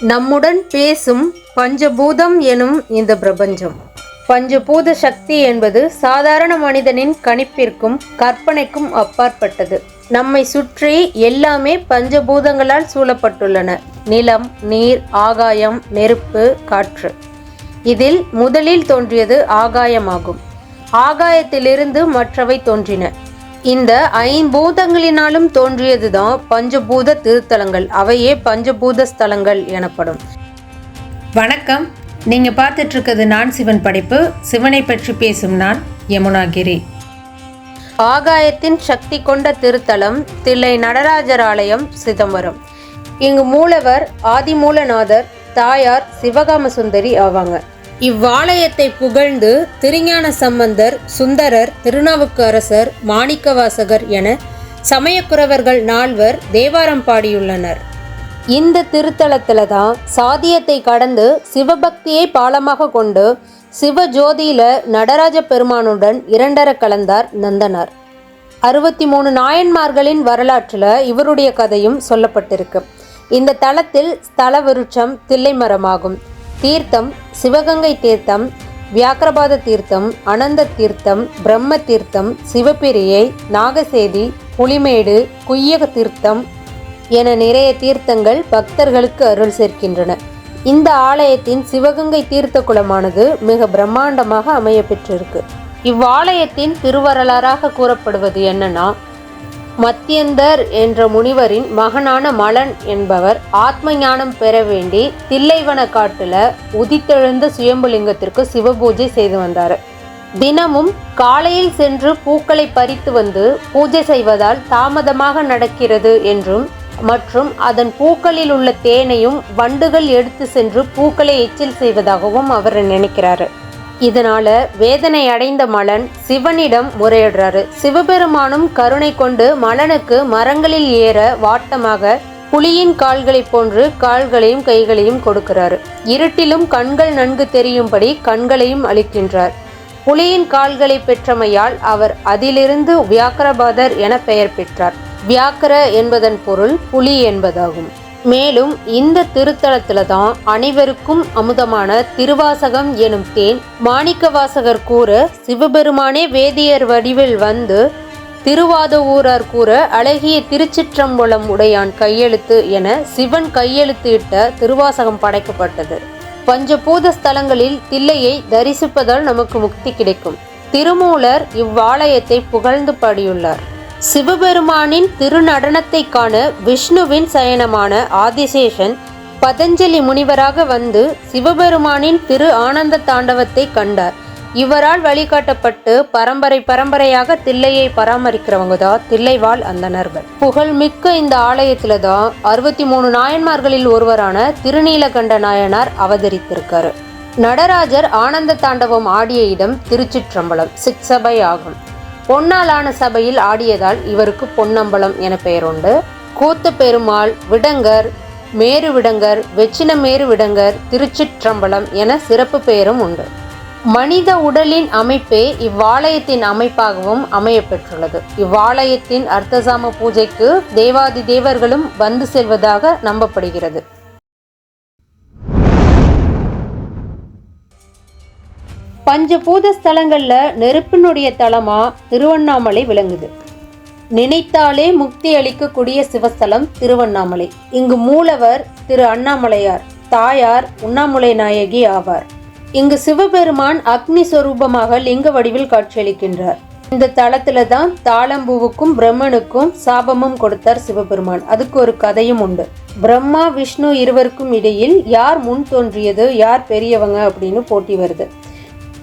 நம்முடன் பேசும் பஞ்சபூதம் எனும் இந்த பிரபஞ்சம். பஞ்சபூத சக்தி என்பது சாதாரண மனிதனின் கணிப்பிற்கும் கற்பனைக்கும் அப்பாற்பட்டது. நம்மை சுற்றி எல்லாமே பஞ்சபூதங்களால் சூழப்பட்டுள்ளன. நிலம் நீர் ஆகாயம் நெருப்பு காற்று. இதில் முதலில் தோன்றியது ஆகாயமாகும். ஆகாயத்திலிருந்து மற்றவை தோன்றின. இந்த ஐம்பூதங்களினாலும் தோன்றியதுதான் பஞ்சபூத திருத்தலங்கள். அவையே பஞ்சபூத ஸ்தலங்கள் எனப்படும். வணக்கம். நீங்க பார்த்துட்டு இருக்கிறது நான் சிவன் படைப்பு. சிவனை பற்றி பேசும் நான் யமுனாகிரி. ஆகாயத்தின் சக்தி கொண்ட திருத்தலம் தில்லை நடராஜர் ஆலயம் சிதம்பரம். இங்கு மூலவர் ஆதிமூலநாதர் தாயார் சிவகாம சுந்தரி ஆவாங்க. இவ்வாலயத்தை புகழ்ந்து திருஞான சம்பந்தர் சுந்தரர் திருநாவுக்கரசர் மாணிக்கவாசகர் என சமயக்குறவர்கள் நால்வர் தேவாரம் பாடியுள்ளனர். இந்த திருத்தலத்தில் தான் சாதியத்தை கடந்து சிவபக்தியை பாலமாக கொண்டு சிவஜோதியில நடராஜ பெருமானுடன் இரண்டர கலந்தார் நந்தனார். அறுபத்தி மூணு நாயன்மார்களின் வரலாற்றில் இவருடைய கதையும் சொல்லப்பட்டிருக்கு. இந்த தலத்தில் ஸ்தல விருட்சம் தில்லை மரமாகும். தீர்த்தம் சிவகங்கை தீர்த்தம் வியாக்கிரபாத தீர்த்தம் அனந்த தீர்த்தம் பிரம்ம தீர்த்தம் சிவபெரியை நாகசேதி புலிமேடு குய்யக தீர்த்தம் என நிறைய தீர்த்தங்கள் பக்தர்களுக்கு அருள் சேர்க்கின்றன. இந்த ஆலயத்தின் சிவகங்கை தீர்த்த குளமானது மிக பிரம்மாண்டமாக அமைய பெற்றிருக்கு. இவ்வாலயத்தின் திருவரலாறாக கூறப்படுவது என்னன்னா மத்தியந்தர் என்ற முனிவரின் மகனான மலன் என்பவர் ஆத்ம ஞானம் பெற வேண்டி தில்லைவன காட்டுல உதித்தெழுந்த சுயம்புலிங்கத்திற்கு சிவபூஜை செய்து வந்தார். தினமும் காலையில் சென்று பூக்களை பறித்து வந்து பூஜை செய்வதால் தாமதமாக நடக்கிறது என்றும் மற்றும் அதன் பூக்களில் உள்ள தேனையும் வண்டுகள் எடுத்து சென்று பூக்களை எச்சில் செய்வதாகவும் அவர் நினைக்கிறார். இதனால வேதனை அடைந்த மலன் சிவனிடம் முறையிடுறாரு. சிவபெருமானும் கருணை கொண்டு மலனுக்கு மரங்களில் ஏற வாட்டமாக புலியின் கால்களைப் போன்று கால்களையும் கைகளையும் கொடுக்கிறாரு. இருட்டிலும் கண்கள் நன்கு தெரியும்படி கண்களையும் அளிக்கின்றார். புலியின் கால்களை பெற்றமையால் அவர் அதிலிருந்து வியாக்கரபாதர் என பெயர் பெற்றார். வியாக்கர என்பதன் பொருள் புலி என்பதாகும். மேலும் இந்த திருத்தலத்துல தான் அனைவருக்கும் அமுதமான திருவாசகம் எனும் தேன் மாணிக்கவாசகர் கூற சிவபெருமானே வேதியர் வடிவில் வந்து திருவாத ஊரார் கூற அழகிய திருச்சிற்றம்பலம் உடையான் கையெழுத்து என சிவன் கையெழுத்து இட்ட திருவாசகம் படைக்கப்பட்டது. பஞ்சபூத ஸ்தலங்களில் தில்லையை தரிசிப்பதால் நமக்கு முக்தி கிடைக்கும். திருமூலர் இவ்வாலயத்தை புகழ்ந்து பாடியுள்ளார். சிவபெருமானின் திருநடனத்தை காண விஷ்ணுவின் சயனமான ஆதிசேஷன் பதஞ்சலி முனிவராக வந்து சிவபெருமானின் திரு ஆனந்த தாண்டவத்தை கண்டார். இவரால் வழிகாட்டப்பட்டு பரம்பரை பரம்பரையாக தில்லையை பராமரிக்கிறவங்க தான் தில்லைவாழ் அந்தனர்கள் புகழ்மிக்க இந்த ஆலயத்துல தான் அறுபத்தி மூணு நாயன்மார்களில் ஒருவரான திருநீலகண்ட நாயனார் அவதரித்திருக்காரு. நடராஜர் ஆனந்த தாண்டவம் ஆடிய இடம் திருச்சிற்றம்பலம் சிக்ஸபை ஆகும் பொன்னாலான சபையில் ஆடியதால் இவருக்கு பொன்னம்பலம் என பெயர் உண்டு கூத்து பெருமாள் விடங்கர் மேரு விடங்கர் வெச்சின மேரு விடங்கர் திருச்சிற்றம்பலம் என சிறப்பு பெயரும் உண்டு. மனித உடலின் அமைப்பே இவ்வாலயத்தின் அமைப்பாகவும் அமைய பெற்றுள்ளது இவ்வாலயத்தின் அர்த்தசாம பூஜைக்கு தேவாதி தேவர்களும் வந்து செல்வதாக நம்பப்படுகிறது. பஞ்சபூத ஸ்தலங்கள்ல நெருப்பினுடைய தலமா திருவண்ணாமலை விளங்குது. நினைத்தாலே முக்தி அளிக்கக்கூடிய சிவஸ்தலம் திருவண்ணாமலை. இங்கு மூலவர் திரு அண்ணாமலையார் தாயார் உண்ணாமுலை நாயகி ஆவார். இங்கு சிவபெருமான் அக்னி சொரூபமாக லிங்க வடிவில் காட்சியளிக்கின்றார். இந்த தளத்துல தான் தாளம்பூவுக்கும் பிரம்மனுக்கும் சாபமும் கொடுத்தார் சிவபெருமான். அதுக்கு ஒரு கதையும் உண்டு. பிரம்மா விஷ்ணு இருவருக்கும் இடையில் யார் முன் தோன்றியது யார் பெரியவங்க அப்படின்னு போட்டி வருது.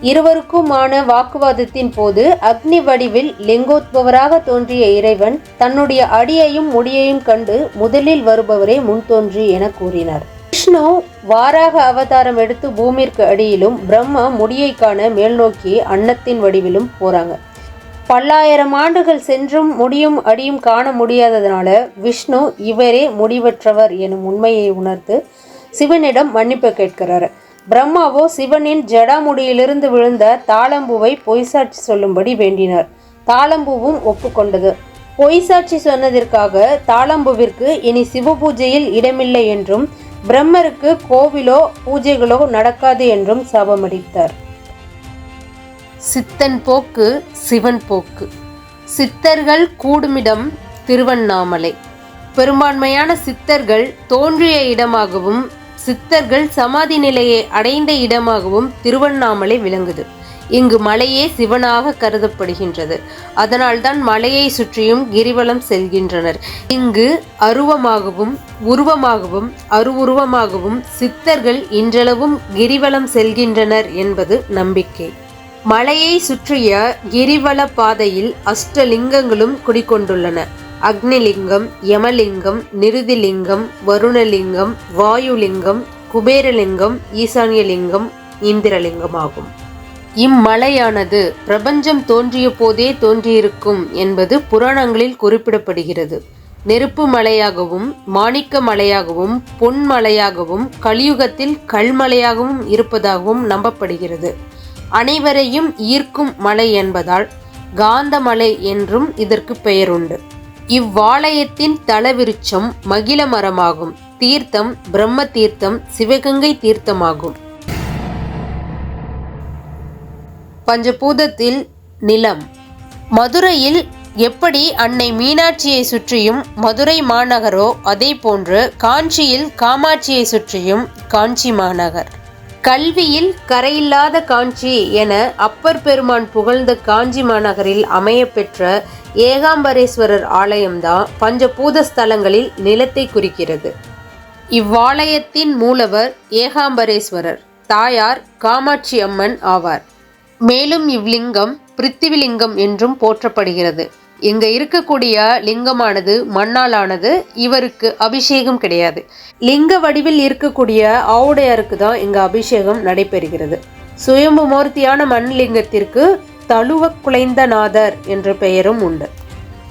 இருவருக்குமான வாக்குவாதத்தின் போது அக்னி வடிவில் லிங்கோத்பவராக தோன்றிய இறைவன் தன்னுடைய அடியையும் முடியையும் கண்டு முதலில் வருபவரே முன் தோன்றி என கூறினார். விஷ்ணு வாராக அவதாரம் எடுத்து பூமிற்கு அடியிலும் பிரம்மா முடியை காண மேல் நோக்கி அன்னத்தின் வடிவிலும் போறாங்க. பல்லாயிரம் ஆண்டுகள் சென்றும் முடியும் அடியும் காண முடியாததனால விஷ்ணு இவரே முடிவற்றவர் எனும் உண்மையை உணர்த்து சிவனிடம் மன்னிப்பு கேட்கிறார். பிரம்மாவோ சிவனின் ஜடாமுடியிலிருந்து விழுந்த தாளம்பூவை பொய்சாட்சி சொல்லும்படி வேண்டினார். தாளம்பூவும் ஒப்புக்கொண்டது. பொய்சாட்சி சொன்னதற்காக தாளம்பூவிற்கு இனி சிவபூஜையில் இடமில்லை என்றும் பிரம்மருக்கு கோவிலோ பூஜைகளோ நடக்காது என்றும் சாபமடித்தார். சித்தன் போக்கு சிவன் போக்கு. சித்தர்கள் கூடுமிடம் திருவண்ணாமலை. பெரும்பான்மையான சித்தர்கள் தோன்றிய இடமாகவும் சித்தர்கள் சமாதி நிலையை அடைந்த இடமாகவும் திருவண்ணாமலை விளங்குது. இங்கு மலையே சிவனாக கருதப்படுகின்றது. அதனால்தான் மலையை சுற்றியும் கிரிவலம் செல்கின்றனர். இங்கு அருவமாகவும் உருவமாகவும் அருவுருவமாகவும் சித்தர்கள் இன்றளவும் கிரிவலம் செல்கின்றனர் என்பது நம்பிக்கை. மலையை சுற்றிய கிரிவல பாதையில் அஷ்டலிங்கங்களும் குடிக்கொண்டுள்ளன அக்னிலிங்கம் யமலிங்கம் நிருதிலிங்கம் வருணலிங்கம் வாயுலிங்கம் குபேரலிங்கம் ஈசான்யலிங்கம் இந்திரலிங்கம் ஆகும் இம்மலையானது பிரபஞ்சம் தோன்றிய போதே தோன்றியிருக்கும் என்பது புராணங்களில் குறிப்பிடப்படுகிறது. நெருப்பு மலையாகவும் மாணிக்க மலையாகவும் பொன் மலையாகவும் கலியுகத்தில் கல்மலையாகவும் இருப்பதாகவும் நம்பப்படுகிறது. அனைவரையும் ஈர்க்கும் மலை என்பதால் காந்தமலை என்றும் இதற்கு பெயருண்டு. இவ்வாலயத்தின் தலவிருச்சம் மகிழ மரமாகும். தீர்த்தம் பிரம்ம தீர்த்தம் சிவகங்கை தீர்த்தமாகும். பஞ்சபூதத்தில் நிலம். மதுரையில் எப்படி அன்னை மீனாட்சியை சுற்றியும் மதுரை மாநகரோ அதே போன்று காஞ்சியில் காமாட்சியை சுற்றியும் காஞ்சி மாநகர். கல்வியில் கரையில்லாத காஞ்சி என அப்பர் பெருமான் புகழ்ந்த காஞ்சி மாநகரில் அமையப்பெற்ற ஏகாம்பரேஸ்வரர் ஆலயம்தான் பஞ்சபூத ஸ்தலங்களில் நிலத்தை குறிக்கிறது. இவ்வாலயத்தின் மூலவர் ஏகாம்பரேஸ்வரர் தாயார் காமாட்சி அம்மன் ஆவார். மேலும் இவ்லிங்கம் பிருத்திவிலிங்கம் என்றும் போற்றப்படுகிறது. இங்க இருக்கக்கூடிய லிங்கமானது மண்ணாலானது இவருக்கு அபிஷேகம் கிடையாது. லிங்க வடிவில் இருக்கக்கூடிய ஆவுடையாருக்கு தான் இங்க அபிஷேகம் நடைபெறுகிறது. சுயம்பு மூர்த்தியான மண் லிங்கத்திற்கு தழுவ குலைந்தநாதர் என்ற பெயரும் உண்டு.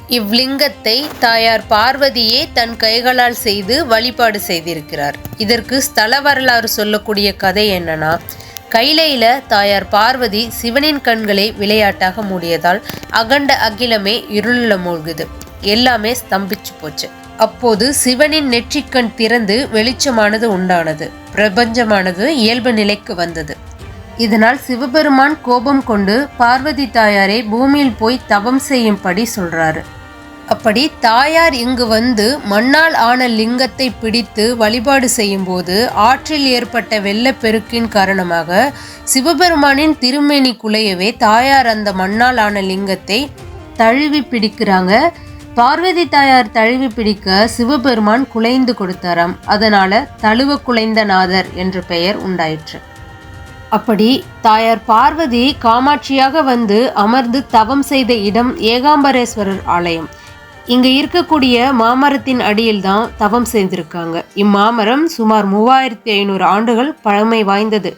இவ்லிங்கத்தை தாயார் பார்வதியே தன் கைகளால் செய்து வழிபாடு செய்திருக்கிறார். இதற்கு ஸ்தல வரலாறு சொல்லக்கூடிய கதை என்னன்னா கைலையில தாயார் பார்வதி சிவனின் கண்களை விளையாட்டாக மூடியதால் அகண்ட அகிலமே இருளில் மூழ்குது. எல்லாமே ஸ்தம்பிச்சு போச்சு. அப்போது சிவனின் நெற்றிக்கண் திறந்து வெளிச்சமானது உண்டானது. பிரபஞ்சமானது இயல்பு நிலைக்கு வந்தது. இதனால் சிவபெருமான் கோபம் கொண்டு பார்வதி தாயாரை பூமியில் போய் தவம் செய்யும்படி சொல்றாரு. அப்படி தாயார் இங்கு வந்து மண்ணால் ஆன லிங்கத்தை பிடித்து வழிபாடு செய்யும்போது ஆற்றில் ஏற்பட்ட வெள்ளப்பெருக்கின் காரணமாக சிவபெருமானின் திருமேனி குலையவே தாயார் அந்த மண்ணால் ஆன லிங்கத்தை தழுவி பிடிக்கிறாங்க. பார்வதி தாயார் தழுவி பிடிக்க சிவபெருமான் குலைந்து கொடுத்தாராம். அதனால தழுவ குலைந்த நாதர் என்ற பெயர் உண்டாயிற்று. அப்படி தாயார் பார்வதி காமாட்சியாக வந்து அமர்ந்து தவம் செய்த இடம் ஏகாம்பரேஸ்வரர் ஆலயம். இங்க இருக்கக்கூடிய மாமரத்தின் அடியில் தான் தவம் செய்திருக்காங்க. இம்மாமரம் சுமார் மூவாயிரத்தி ஐநூறு ஆண்டுகள் பழமை வாய்ந்தது.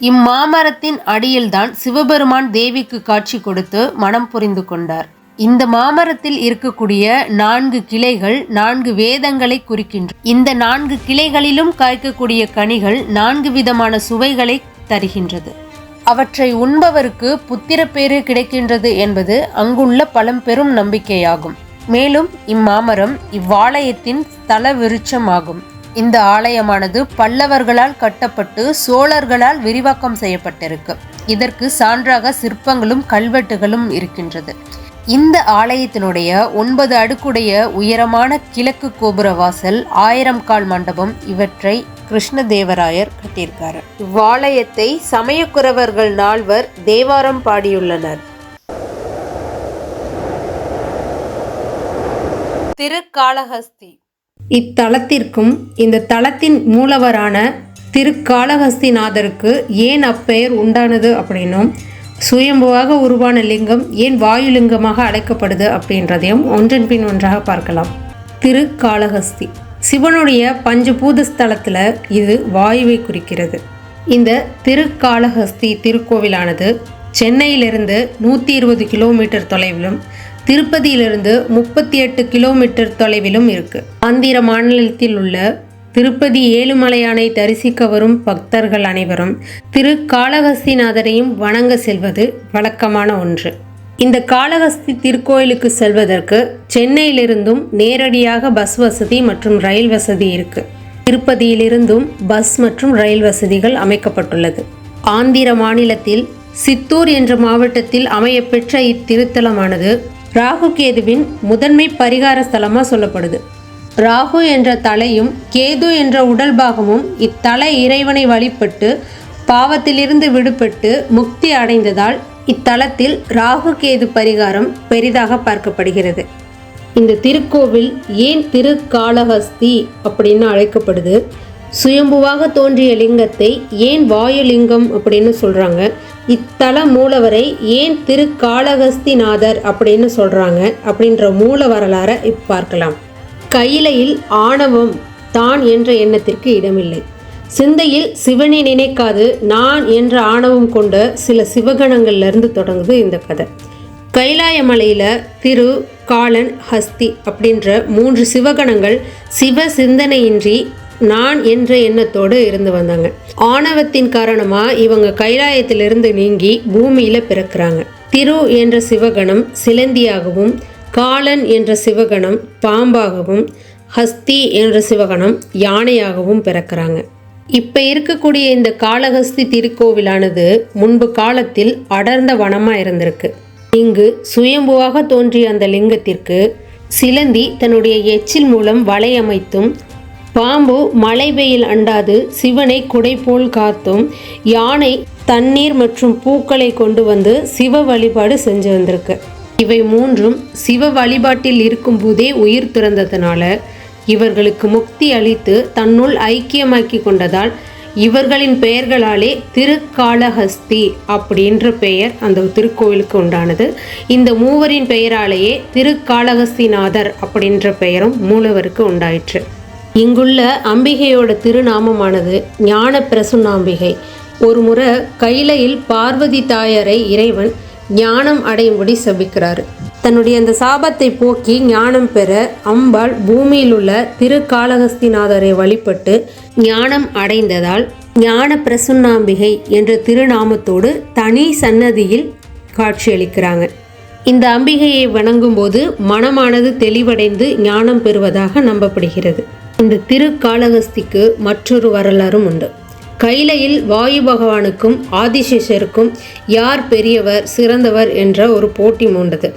இம்மாமரத்தின் அடியில்தான் சிவபெருமான் தேவிக்கு காட்சி கொடுத்து மனம் புரிந்து கொண்டார். இந்த மாமரத்தில் இருக்கக்கூடிய நான்கு கிளைகள் நான்கு வேதங்களை குறிக்கின்றன. இந்த நான்கு கிளைகளிலும் காய்க்கக்கூடிய கனிகள் நான்கு விதமான சுவைகளை தருகின்றது. அவற்றை உண்பவருக்கு புத்திரப்பேறு கிடைக்கின்றது என்பது அங்குள்ள பழம்பெரும் நம்பிக்கையாகும். மேலும் இம்மாமரம் இவ்வாலயத்தின் ஸ்தல விருட்சமாகும் இந்த ஆலயமானது பல்லவர்களால் கட்டப்பட்டு சோழர்களால் விரிவாக்கம் செய்யப்பட்டிருக்கு. இதற்கு சான்றாக சிற்பங்களும் கல்வெட்டுகளும் இருக்கின்றது. இந்த ஆலயத்தினுடைய ஒன்பது அடுக்குடைய உயரமான கிழக்கு கோபுர வாசல் ஆயிரம் கால் மண்டபம் இவற்றை கிருஷ்ணதேவராயர் கட்டியிருக்காரு. இவ்வாலயத்தை சமயக்குறவர்கள் நால்வர் தேவாரம் பாடியுள்ளனர். திருக்காளஹஸ்தி இத்தலத்திற்கும் இந்த தலத்தின் மூலவரான திருக்காளஹஸ்திநாதருக்கு ஏன் அப்பெயர் உண்டானது அப்படின்னும் சுயம்புவாக உருவான லிங்கம் ஏன் வாயுலிங்கமாக அழைக்கப்படுது அப்படின்றதையும் ஒன்றின் பின் ஒன்றாக பார்க்கலாம். திருக்காளஹஸ்தி சிவனுடைய பஞ்சபூத ஸ்தலத்தில் இது வாயுவை குறிக்கிறது. இந்த திருக்காளஹஸ்தி திருக்கோவிலானது சென்னையிலிருந்து நூற்றி இருபது கிலோமீட்டர் தொலைவிலும் திருப்பதியிலிருந்து முப்பத்தி எட்டு கிலோமீட்டர் தொலைவிலும் இருக்கு. ஆந்திர மாநிலத்தில் உள்ள திருப்பதி ஏழுமலையானை தரிசிக்க வரும் பக்தர்கள் அனைவரும் திரு காளகஸ்திநாதரையும் வணங்க செல்வது வழக்கமான ஒன்று. இந்த காளகஸ்தி திருக்கோயிலுக்கு செல்வதற்கு சென்னையிலிருந்தும் நேரடியாக பஸ் வசதி மற்றும் ரயில் வசதி இருக்கு. திருப்பதியிலிருந்தும் பஸ் மற்றும் ரயில் வசதிகள் அமைக்கப்பட்டுள்ளது. ஆந்திர மாநிலத்தில் சித்தூர் என்ற மாவட்டத்தில் அமையப்பெற்ற இத்திருத்தலமானது ராகு கேதுவின் முதன்மை பரிகார ஸ்தலமாக சொல்லப்படுது. ராகு என்ற தலையும் கேது என்ற உடல் பாகமும் இத்தலை இறைவனை வழிபட்டு பாவத்திலிருந்து விடுபட்டு முக்தி அடைந்ததால் இத்தலத்தில் ராகு கேது பரிகாரம் பெரிதாக பார்க்கப்படுகிறது. இந்த திருக்கோவில் ஏன் திருக்காளஹஸ்தி அப்படின்னு அழைக்கப்படுது. சுயம்புவாக தோன்றிய லிங்கத்தை ஏன் வாயுலிங்கம் அப்படின்னு சொல்கிறாங்க இத்தல மூலவரை ஏன் திருக்காளஹஸ்திநாதர் அப்படின்னு சொல்கிறாங்க அப்படின்ற மூல வரலாறை இப்போ பார்க்கலாம். கையிலையில் ஆணவம் தான் என்ற எண்ணத்திற்கு இடமில்லை. சிந்தையில் சிவனை நினைக்காது நான் என்ற ஆணவம் கொண்ட சில சிவகணங்கள்ல இருந்து தொடங்குது இந்த கதை. கைலாயமலையில் திரு காலன் ஹஸ்தி அப்படின்ற மூன்று சிவகணங்கள் சிவ சிந்தனையின்றி நான் என்ற எண்ணத்தோடு இருந்து வந்தாங்க. ஆணவத்தின் காரணமாக இவங்க கைலாயத்திலிருந்து நீங்கி பூமியில் பிறக்கிறாங்க. திரு என்ற சிவகணம் சிலந்தியாகவும் காலன் என்ற சிவகணம் பாம்பாகவும் ஹஸ்தி என்ற சிவகணம் யானையாகவும் பிறக்கிறாங்க. இப்போ இருக்கக்கூடிய இந்த காளஹஸ்தி திருக்கோவிலானது முன்பு காலத்தில் அடர்ந்த வனமாக இருந்திருக்கு. இங்கு சுயம்புவாக தோன்றிய அந்த லிங்கத்திற்கு சிலந்தி தன்னுடைய எச்சில் மூலம் வலையமைத்தும் பாம்பு மழை வெயில் அண்டாது சிவனை குடை போல் காத்தும் யானை தண்ணீர் மற்றும் பூக்களை கொண்டு வந்து சிவ வழிபாடு செஞ்சு வந்திருக்கு. இவை மூன்றும் சிவ வழிபாட்டில் இருக்கும்போதே உயிர் துறந்ததனால இவர்களுக்கு முக்தி அளித்து தன்னுள் ஐக்கியமாக்கி கொண்டதால் இவர்களின் பெயர்களாலே திருக்காளஹஸ்தி அப்படின்ற பெயர் அந்த திருக்கோவிலுக்கு உண்டானது. இந்த மூவரின் பெயராலேயே திருக்காளஹஸ்திநாதர் அப்படின்ற பெயரும் மூலவருக்கு உண்டாயிற்று. இங்குள்ள அம்பிகையோட திருநாமமானது ஞான பிரசுன்னாம்பிகை. ஒரு முறை கைலையில் பார்வதி தாயாரை இறைவன் ஞானம் அடையும்படி செபிக்கிறார். தன்னுடைய அந்த சாபத்தை போக்கி ஞானம் பெற அம்பாள் பூமியில் உள்ள திருக்காளகஸ்திநாதரை வழிபட்டு ஞானம் அடைந்ததால் ஞான பிரசுன்னாம்பிகை என்ற திருநாமத்தோடு தனி சன்னதியில் காட்சியளிக்கிறாங்க இந்த அம்பிகையை வணங்கும்போது மனமானது தெளிவடைந்து ஞானம் பெறுவதாக நம்பப்படுகிறது. இந்த திருக்காளகஸ்திக்கு மற்றொரு வரலாறும் உண்டு. கைலையில் வாயு பகவானுக்கும் ஆதிசேஷருக்கும் யார் பெரியவர் சிறந்தவர் என்ற ஒரு போட்டி மூண்டது.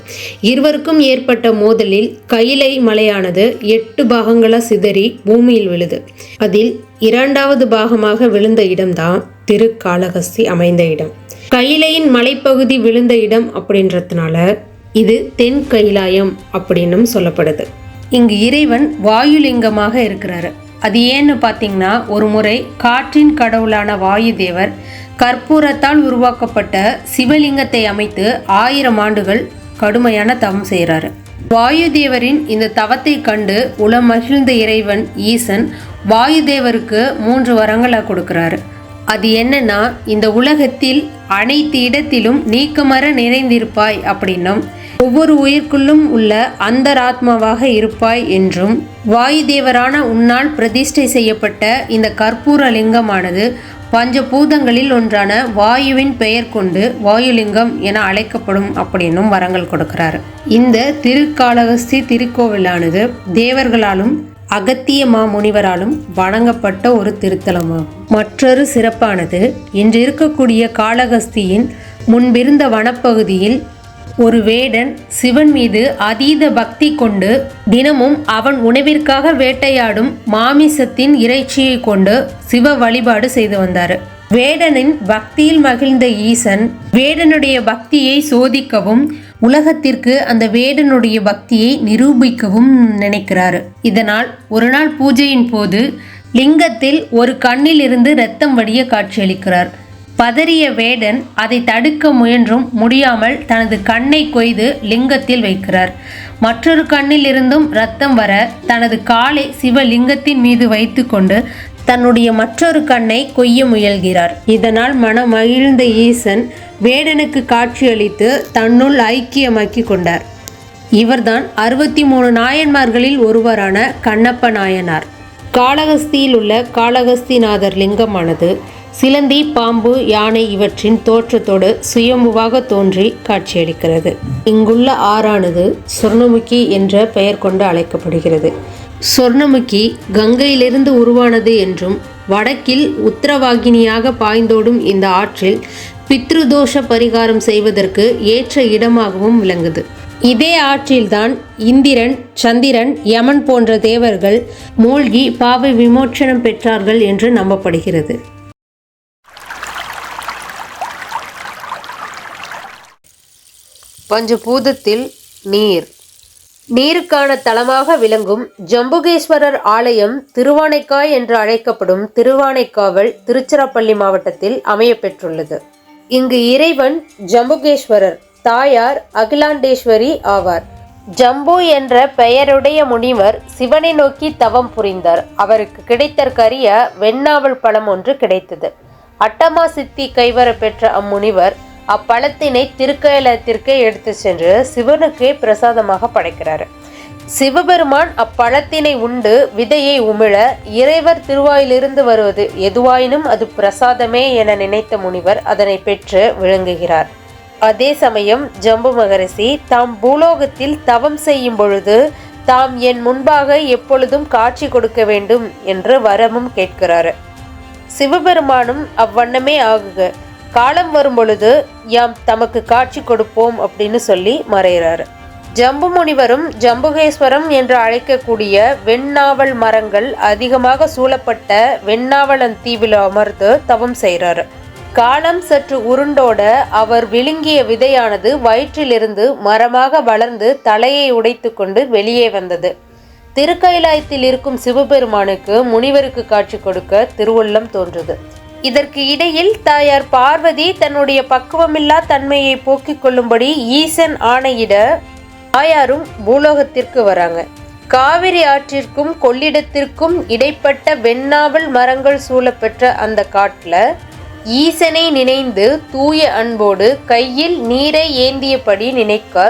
இருவருக்கும் ஏற்பட்ட மோதலில் கைலை மலையானது எட்டு பாகங்களாக சிதறி பூமியில் விழுது. அதில் இரண்டாவது பாகமாக விழுந்த இடம்தான் திருக்காளகஸ்தி அமைந்த இடம். கைலையின் மலைப்பகுதி விழுந்த இடம் அப்படின்றதுனால இது தென் கைலாயம் அப்படின்னும் சொல்லப்படுது. இங்கு இறைவன் வாயுலிங்கமாக இருக்கிறாரு. அது ஏன்னு பார்த்தீங்கன்னா ஒரு முறை காற்றின் கடவுளான வாயு தேவர் கற்பூரத்தால் உருவாக்கப்பட்ட சிவலிங்கத்தை அமைத்து ஆயிரம் ஆண்டுகள் கடுமையான தவம் செய்கிறாரு. வாயுதேவரின் இந்த தவத்தை கண்டு உளமகிழ்ந்த இறைவன் ஈசன் வாயுதேவருக்கு மூன்று வரங்களை கொடுக்கிறாரு. அது என்னன்னா இந்த உலகத்தில் அனைத்து இடத்திலும் நீக்கமர நிறைந்திருப்பாய் அப்படின்னும் ஒவ்வொரு உயிர்க்குள்ளும் உள்ள அந்தராத்மாவாக இருப்பாய் என்றும் வாயு தேவரான உன்னால் பிரதிஷ்டை செய்யப்பட்ட இந்த கற்பூர லிங்கமானது பஞ்சபூதங்களில் ஒன்றான வாயுவின் பெயர் கொண்டு வாயுலிங்கம் என அழைக்கப்படும் அப்படின்னும் வரங்கள் கொடுக்கிறார். இந்த திருக்காளகஸ்தி திருக்கோவிலானது தேவர்களாலும் அகத்திய மாமுனிவராலும் வணங்கப்பட்ட ஒரு திருத்தலமாகும் மற்றொரு சிறப்பானது இன்று இருக்கக்கூடிய காளகஸ்தியின் முன்பிருந்த வனப்பகுதியில் ஒரு வேடன் சிவன் மீது அதீத பக்தி கொண்டு தினமும் அவன் உணவிற்காக வேட்டையாடும் மாமிசத்தின் இறைச்சியை கொண்டு சிவ வழிபாடு செய்து வந்தார். வேடனின் பக்தியில் மகிழ்ந்த ஈசன் வேடனுடைய பக்தியை சோதிக்கவும் உலகத்திற்கு அந்த வேடனுடைய பக்தியை நிரூபிக்கவும் நினைக்கிறாரு. இதனால் ஒரு நாள் பூஜையின் போது லிங்கத்தில் ஒரு கண்ணில் இருந்து இரத்தம் வடிய காட்சியளிக்கிறார். பதறிய வேடன் அதை தடுக்க முயன்றும் முடியாமல் தனது கண்ணை கொய்து லிங்கத்தில் வைக்கிறார். மற்றொரு கண்ணில் இருந்தும் ரத்தம் வர தனது காலை சிவலிங்கத்தின் மீது வைத்துக்கொண்டு தன்னுடைய மற்றொரு கண்ணை கொய்ய முயல்கிறார். இதனால் மனம் மகிழ்ந்த ஈசன் வேடனுக்கு காட்சியளித்து தன்னுள் ஐக்கியமாக்கி கொண்டார். இவர்தான் அறுபத்தி மூணு நாயன்மார்களில் ஒருவரான கண்ணப்ப நாயனார். காளகஸ்தியில் உள்ள காளகஸ்திநாதர் லிங்கமானது சிலந்தி பாம்பு யானை இவற்றின் தோற்றத்தோடு சுயம்புவாக தோன்றி காட்சியளிக்கிறது. இங்குள்ள ஆறானது சொர்ணமுகி என்ற பெயர் கொண்டு அழைக்கப்படுகிறது. சொர்ணமுகி கங்கையிலிருந்து உருவானது என்றும் வடக்கில் உத்தரவாகினியாக பாய்ந்தோடும் இந்த ஆற்றில் பித்ருதோஷ பரிகாரம் செய்வதற்கு ஏற்ற இடமாகவும் விளங்குது. இதே ஆற்றில்தான் இந்திரன் சந்திரன் யமன் போன்ற தேவர்கள் மூழ்கி பாவை விமோச்சனம் பெற்றார்கள் என்று நம்பப்படுகிறது. பஞ்சபூதத்தில் நீர். நீருக்கான தலமாக விளங்கும் ஜம்புகேஸ்வரர் ஆலயம் திருவானைக்காய் என்று அழைக்கப்படும் திருவானைக்காவல் திருச்சிராப்பள்ளி மாவட்டத்தில் அமையப்பெற்றுள்ளது. இங்கு இறைவன் ஜம்புகேஸ்வரர் தாயார் அகிலாண்டேஸ்வரி ஆவார். ஜம்பு என்ற பெயருடைய முனிவர் சிவனை நோக்கி தவம் புரிந்தார். அவருக்கு கிடைத்தற்கரிய வெண்ணாவல் பழம் ஒன்று கிடைத்தது. அட்டமா சித்தி கைவர பெற்ற அம்முனிவர் அப்பழத்தினை திருக்கயலத்திற்கே எடுத்து சென்று சிவனுக்கே பிரசாதமாக படைக்கிறார். சிவபெருமான் அப்பழத்தினை உண்டு விதையை உமிழ இறைவர் திருவாயிலிருந்து வருவது எதுவாயினும் அது பிரசாதமே என நினைத்த முனிவர் அதனை பெற்று விளங்குகிறார். அதே சமயம் ஜம்பு மகரிஷி தாம் பூலோகத்தில் தவம் செய்யும் பொழுது தாம் என் முன்பாக எப்பொழுதும் காட்சி கொடுக்க வேண்டும் என்று வரமும் கேட்கிறார். சிவபெருமானும் அவ்வண்ணமே ஆகுக காலம் வரும் பொழுது யாம் தமக்கு காட்சி கொடுப்போம் அப்படின்னு சொல்லி மறைகிறாரு ஜம்பு முனிவரும் ஜம்புகேஸ்வரம் என்று அழைக்கக்கூடிய வெண்ணாவல் மரங்கள் அதிகமாக சூழப்பட்ட வெண்ணாவளன் தீவில் அமர்ந்து தவம் செய்கிறாரு. காலம் சற்று உருண்டோட அவர் விழுங்கிய விதையானது வயிற்றிலிருந்து மரமாக வளர்ந்து தலையை உடைத்து கொண்டு வெளியே வந்தது. திருக்கைலாயத்தில் இருக்கும் சிவபெருமானுக்கு முனிவருக்கு காட்சி கொடுக்க திருவுள்ளம் தோன்றுது. இதற்கு இடையில் தாயார் பார்வதி தன்னுடைய பக்குவமில்லா தன்மையை போக்கிக் கொள்ளும்படி ஈசன் ஆணையிட தாயாரும் பூலோகத்திற்கு வராங்க. காவிரி ஆற்றிற்கும் கொள்ளிடத்திற்கும் இடைப்பட்ட வெண்ணாவல் மரங்கள் சூழப்பெற்ற அந்த காட்டில் ஈசனை நினைந்து தூய அன்போடு கையில் நீரை ஏந்தியபடி நினைக்க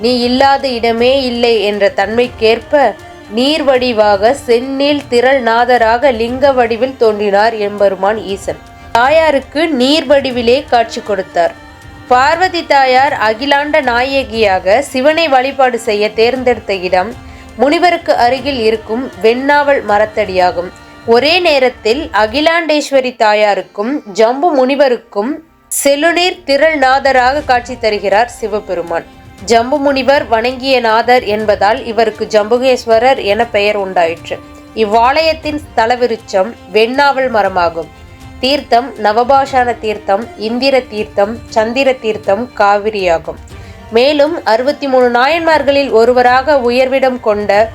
நீ இல்லாத இடமே இல்லை என்ற தன்மைக்கேற்ப நீர் வடிவாக செந்நீல் திரள் நாதராக லிங்க வடிவில் தோன்றினார் எம்பெருமான் ஈசன். தாயாருக்கு நீர் வடிவிலே காட்சி கொடுத்தார். பார்வதி தாயார் அகிலாண்ட நாயகியாக சிவனை வழிபாடு செய்ய தேர்ந்தெடுத்த இடம் முனிவருக்கு அருகில் இருக்கும் வெண்ணாவல் மரத்தடியாகும். ஒரே நேரத்தில் அகிலாண்டேஸ்வரி தாயாருக்கும் ஜம்பு முனிவருக்கும் செலுநீர் திரள் நாதராக காட்சி தருகிறார் சிவபெருமான். ஜம்பு முனிவர் வணங்கிய நாதர் என்பதால் இவருக்கு ஜம்புகேஸ்வரர் என பெயர் உண்டாயிற்று. இவ்வாலயத்தின் ஸ்தலவிருச்சம் வெண்ணாவல் மரமாகும். தீர்த்தம் நவபாஷான தீர்த்தம் இந்திர தீர்த்தம் சந்திர தீர்த்தம் காவிரியாகும். மேலும் அறுபத்தி மூணு நாயன்மார்களில் ஒருவராக உயர்விடம் கொண்ட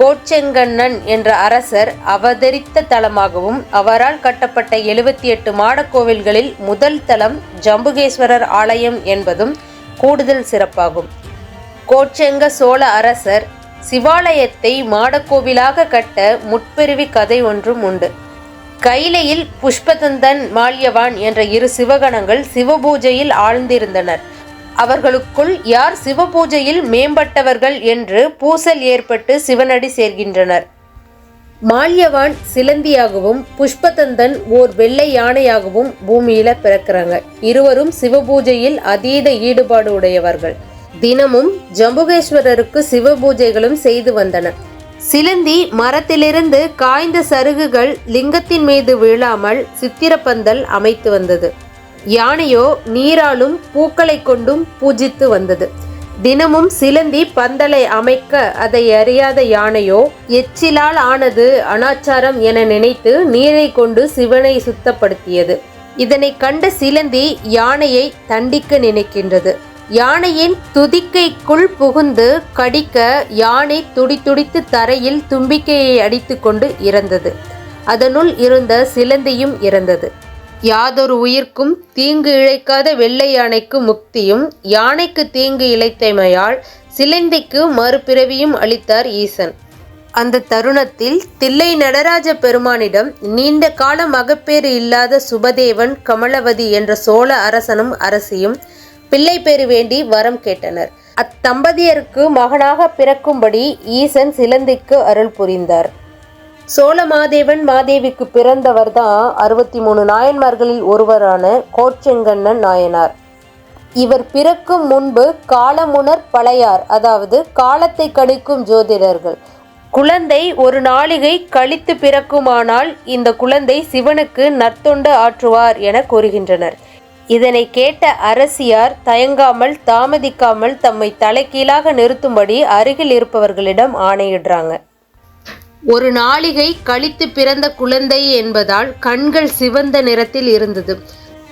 கோச்செங்கண்ணன் என்ற அரசர் அவதரித்த தலமாகவும் அவரால் கட்டப்பட்ட எழுபத்தி எட்டு மாடக்கோவில்களில் முதல் தலம் ஜம்புகேஸ்வரர் ஆலயம் என்பதும் கூடுதல் சிறப்பாகும். கோச்செங்க சோழ அரசர் சிவாலயத்தை மாடக்கோவிலாக கட்ட முட்பெருவி கதை ஒன்றும் உண்டு. கைலையில் புஷ்பதந்தன் மால்யவான் என்ற இரு சிவகணங்கள் சிவபூஜையில் ஆழ்ந்திருந்தனர். அவர்களுக்குள் யார் சிவபூஜையில் மேம்பட்டவர்கள் என்று பூசல் ஏற்பட்டு சிவனடி சேர்கின்றனர். மால்யவான் சிலந்தியாகவும் புஷ்பதந்தன் ஓர் வெள்ளை யானையாகவும் பூமியில பிறக்கிறாங்க. இருவரும் சிவபூஜையில் அதீத ஈடுபாடு உடையவர்கள். தினமும் ஜம்புகேஸ்வரருக்கு சிவபூஜைகளும் செய்து வந்தன. சிலந்தி மரத்திலிருந்து காய்ந்த சருகுகள் லிங்கத்தின் மீது விழாமல் சித்திரப்பந்தல் அமைத்து வந்தது. யானையோ நீராலும் பூக்களை கொண்டும் பூஜித்து வந்தது. தினமும் சிலந்தி பந்தலை அமைக்க அதை அறியாத யானையோ எச்சிலால் ஆனது அனாச்சாரம் என நினைத்து நீரை கொண்டு சிவனை சுத்தப்படுத்தியது. இதனை கண்ட சிலந்தி யானையை தண்டிக்க நினைக்கின்றது. யானையின் துதிக்கைக்குள் புகுந்து கடிக்க யானை துடித்துடித்து தரையில் தும்பிக்கையை அடித்துக்கொண்டு இறந்தது. அதனுள் இருந்த சிலந்தியும் இறந்தது. யாதொரு உயிர்க்கும் தீங்கு இழைக்காத வெள்ளை யானைக்கு முக்தியும் யானைக்கு தீங்கு இழைத்தமையால் சிலந்திக்கு மறுபிறவியும் அளித்தார் ஈசன். அந்த தருணத்தில் தில்லை நடராஜ பெருமானிடம் நீண்ட கால மகப்பேறு இல்லாத சுபதேவன் கமலவதி என்ற சோழ அரசனும் அரசியும் பிள்ளை பேறு வேண்டி வரம் கேட்டனர். அத்தம்பதியருக்கு மகனாக பிறக்கும்படி ஈசன் சிலந்திக்கு அருள் புரிந்தார். சோழ மாதேவன் மாதேவிக்கு பிறந்தவர் தான் அறுபத்தி மூணு நாயன்மார்களில் ஒருவரான கோச்செங்கண்ணன் நாயனார். இவர் பிறக்கும் முன்பு காலமுனர் பழையார் அதாவது காலத்தை கணிக்கும் ஜோதிடர்கள். குழந்தை ஒரு நாளிகை கழித்து பிறக்குமானால் இந்த குழந்தை சிவனுக்கு நற்தொண்டு ஆற்றுவார் என கூறுகின்றனர். இதனை கேட்ட அரசியார் தயங்காமல் தாமதிக்காமல் தம்மை தலைகீழாக நிறுத்தும்படி அருகில் இருப்பவர்களிடம் ஆணையிடுறாங்க. ஒரு நாளிகை கழித்து பிறந்த குழந்தை என்பதால் கண்கள் சிவந்த நிறத்தில் இருந்தது.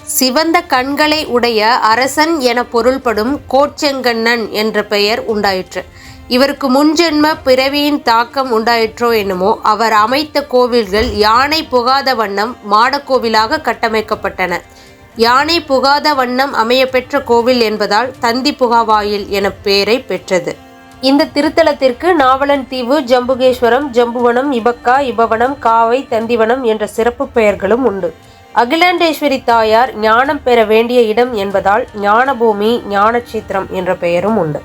சிவந்த கண்களை உடைய அரசன் என பொருள்படும் கோச்செங்கண்ணன் என்ற பெயர் உண்டாயிற்று. இவருக்கு முன்ஜென்ம பிறவியின் தாக்கம் உண்டாயிற்றோ என்னமோ அவர் அமைத்த கோவில்கள் யானை புகாத வண்ணம் மாடக்கோவிலாக கட்டமைக்கப்பட்டன. யானை புகாத வண்ணம் அமையப்பெற்ற கோவில் என்பதால் தந்தி புகாவாயில் என பெயரை பெற்றது. இந்த திருத்தலத்திற்கு நாவலன் தீவு ஜம்புகேஸ்வரம் ஜம்புவனம் இபக்கா இபவனம் காவை தந்திவனம் என்ற சிறப்பு பெயர்களும் உண்டு. அகிலாண்டேஸ்வரி தாயார் ஞானம் பெற வேண்டிய இடம் என்பதால் ஞானபூமி ஞானச்சித்திரம் என்ற பெயரும் உண்டு.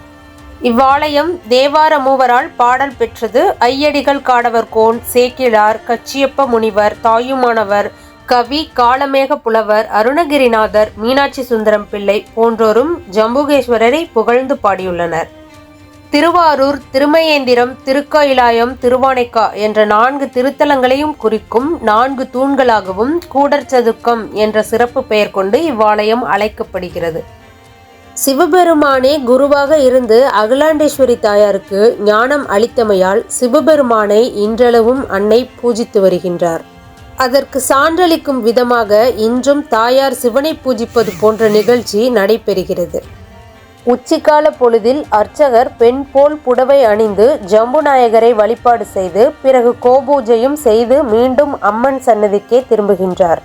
இவ்வாலயம் தேவார மூவரால் பாடல் பெற்றது. ஐயடிகள் காடவர் கோன் சேக்கிழார் கச்சியப்ப முனிவர் தாயுமானவர் கவி காலமேக புலவர் அருணகிரிநாதர் மீனாட்சி சுந்தரம் பிள்ளை போன்றோரும் ஜம்புகேஸ்வரரை புகழ்ந்து பாடியுள்ளனர். திருவாரூர் திருமயேந்திரம் திருக்கயிலாயம் திருவானைக்கா என்ற நான்கு திருத்தலங்களையும் குறிக்கும் நான்கு தூண்களாகவும் கூடற்சதுக்கம் என்ற சிறப்பு பெயர் கொண்டு இவ்வாலயம் அழைக்கப்படுகிறது. சிவபெருமானே குருவாக இருந்து அகிலாண்டேஸ்வரி தாயாருக்கு ஞானம் அளித்தமையால் சிவபெருமானை இன்றளவும் அன்னை பூஜித்து வருகின்றார். அதற்கு சான்றளிக்கும் விதமாக இன்றும் தாயார் சிவனை பூஜிப்பது போன்ற நிகழ்ச்சி நடைபெறுகிறது. உச்சிக்கால பொழுதில் அர்ச்சகர் பெண் போல் புடவை அணிந்து ஜம்புநாயகரை வழிபாடு செய்து பிறகு கோபூஜையும் செய்து மீண்டும் அம்மன் சன்னதிக்கே திரும்புகின்றார்.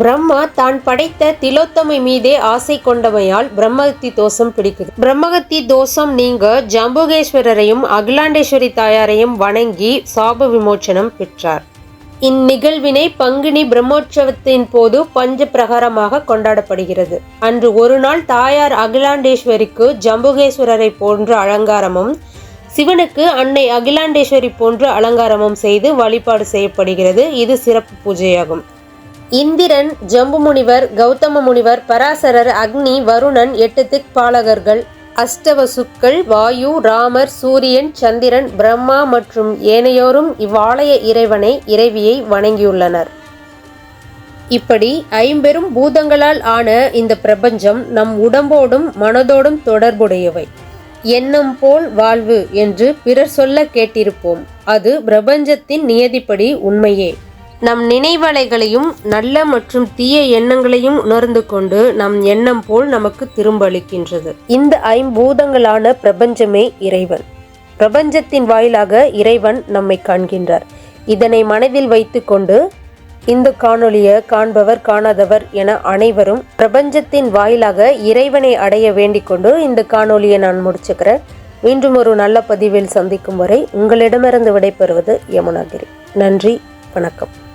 பிரம்மா தான் படைத்த திலோத்தமை மீதே ஆசை கொண்டமையால் பிரம்மகத்தி தோஷம் பிடிக்குது. பிரம்மகத்தி தோஷம் நீங்க ஜம்புகேஸ்வரரையும் அகிலாண்டேஸ்வரி தாயாரையும் வணங்கி சாப விமோச்சனம் பெற்றார். இந்நிகழ்வினை பங்குனி பிரம்மோற்சவத்தின் போது பஞ்ச பிரகாரமாக கொண்டாடப்படுகிறது. அன்று ஒரு நாள் தாயார் அகிலாண்டேஸ்வரிக்கு ஜம்புகேஸ்வரரை போன்ற அலங்காரமும் சிவனுக்கு அன்னை அகிலாண்டேஸ்வரி போன்ற அலங்காரமும் செய்து வழிபாடு செய்யப்படுகிறது. இது சிறப்பு பூஜையாகும். இந்திரன் ஜம்பு முனிவர் கௌதம முனிவர் பராசரர் அக்னி வருணன் எட்டு திக்பாலகர்கள் அஷ்டவசுக்கள் வாயு ராமர் சூரியன் சந்திரன் பிரம்மா மற்றும் ஏனையோரும் இவ்வாலய இறைவனை இறைவியை வணங்கியுள்ளனர். இப்படி ஐம்பெரும் பூதங்களால் ஆன இந்த பிரபஞ்சம் நம் உடம்போடும் மனதோடும் தொடர்புடையவை. எண்ணம் போல் வாழ்வு என்று பிறர் சொல்ல கேட்டிருப்போம். அது பிரபஞ்சத்தின் நியதிப்படி உண்மையே. நம் நினைவலைகளையும் நல்ல மற்றும் தீய எண்ணங்களையும் உணர்ந்து கொண்டு நம் எண்ணம் போல் நமக்கு திரும்ப அளிக்கின்றது இந்த ஐம்பூதங்களான பிரபஞ்சமே இறைவன். பிரபஞ்சத்தின் வாயிலாக இறைவன் நம்மை காண்கின்றார். இதனை மனதில் வைத்துக்கொண்டு இந்த காணொளியை காண்பவர் காணாதவர் என அனைவரும் பிரபஞ்சத்தின் வாயிலாக இறைவனை அடைய வேண்டிக் கொண்டு இந்த காணொளியை நான் முடிச்சுக்கிறேன். மீண்டும் ஒரு நல்ல பதிவில் சந்திக்கும் வரை உங்களிடமிருந்து விடைபெறுவது யமுனாகிரி. நன்றி வணக்கம்.